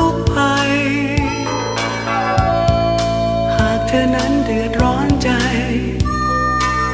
ุ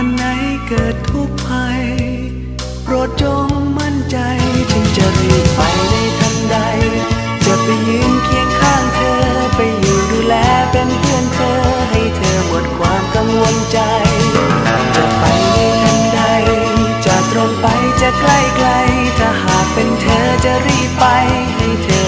วันไหนเกิดทุกข์ภัย โปรดจงมั่นใจจึงจะรีบไปในทันใด จะไปยืนเคียงข้างเธอ ไปอยู่ดูแลเป็นเพื่อนเธอ ให้เธอหมดความกังวลใจ จะไปในทันใด จะตรงไปจะใกล้ไกล ถ้าหากเป็นเธอจะรีบไปให้เธอ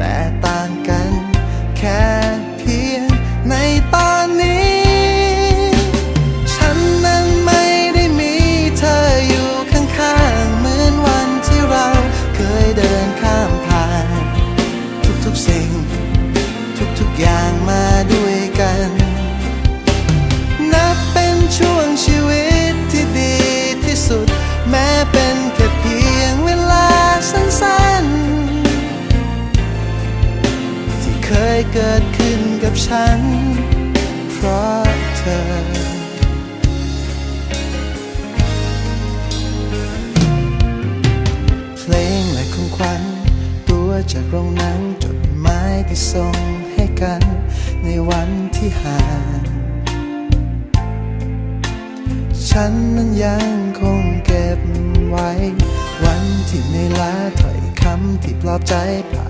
แต่ต่างกันแค่ ขึ้นกับฉัน เพราะเธอพลงและของขวัญตัวจากโรงหนังจดหมายที่ส่งให้กัน ในวันที่ห่าง ฉันนั้นยังคงเก็บไว้ วันที่ในลาถ้อยคำที่ปลอบใจภา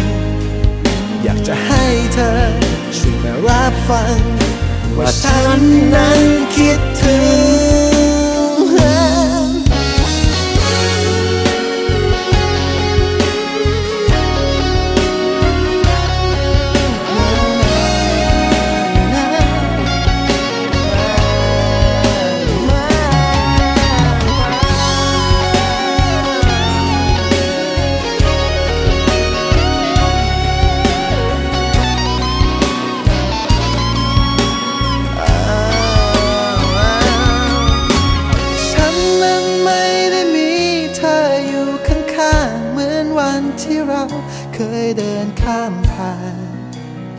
จะให้เธอช่วยมารับฟัง ว่าฉันนั้นคิดถึง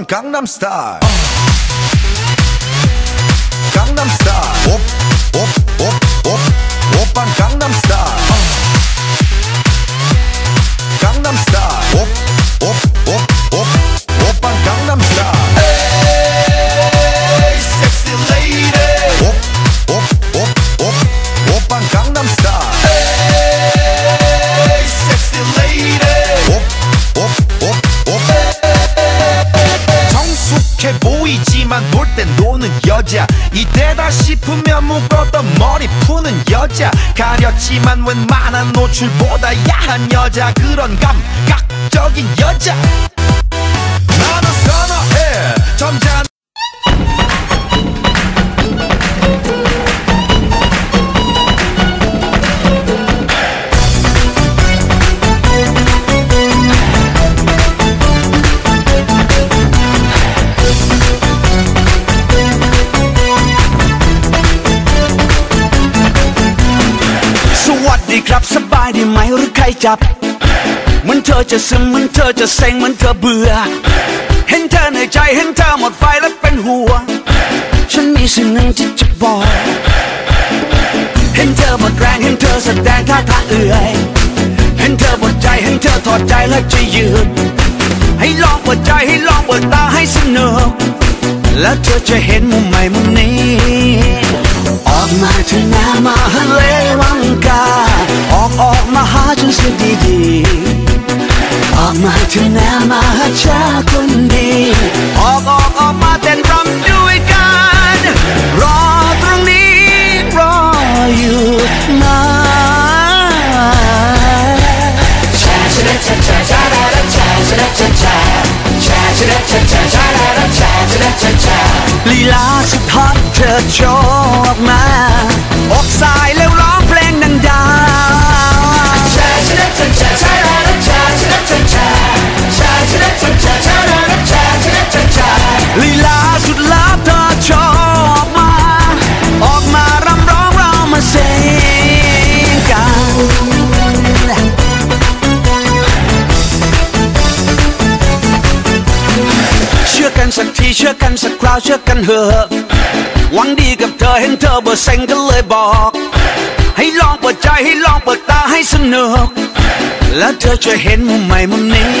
오빤 강남스타일 강남스타일 옵옵옵옵 오빤 강남스타일 강남스타일 옵옵옵옵 노출보다 야한 여자 그런 감각적인 여자. 나는 선어해. 점잖 ดีครับสบายดีไหมหรือใครจับ เหมือนเธอจะซึมเหมือนเธอจะเซ็งเหมือนเธอเบื่อ เห็นเธอในใจเห็นเธอหมดไฟแล้วเป็นห่วงฉันมีสิ่งหนึ่งที่จะบอก เห็นเธอหมดแรงเห็นเธอแสดงท่าทางเอื่อย เห็นเธอหมดใจเห็นเธอถอดใจแล้วจะยืน ให้ลองเปิดใจให้ลองเปิดตาให้สนุกแล้วเธอจะเห็นมุมใหม่มุมนี้ ลีลาสุดฮอตเธอโชว์ออกมาอกสายแล้วร้องเพลงดังๆลีลาสุดลับเธอโชว์ออกมา ออกมารำร้องเรามาเซงกันเชื่อกันสักทีเชื่อกันสักาวเชื่อกันเถอะหวังดีกับเธอเห็นเธอเบอร์เซ็งก็เลยบอก ให้ลองเปิดใจให้ลองเปิดตาให้สนุก แล้วเธอจะเห็นมุมใหม่มุมนี้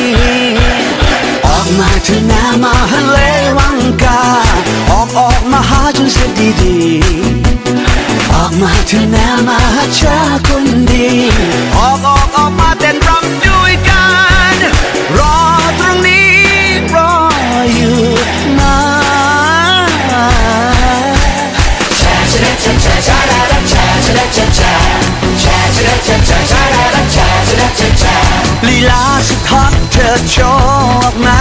ออกมาเถอะนะมาฮะเลวังกา ออกออกมาหาฉันเสียดีๆออกมาเถอะนะมาหาชาคนดี ออกออก ลีลาสุ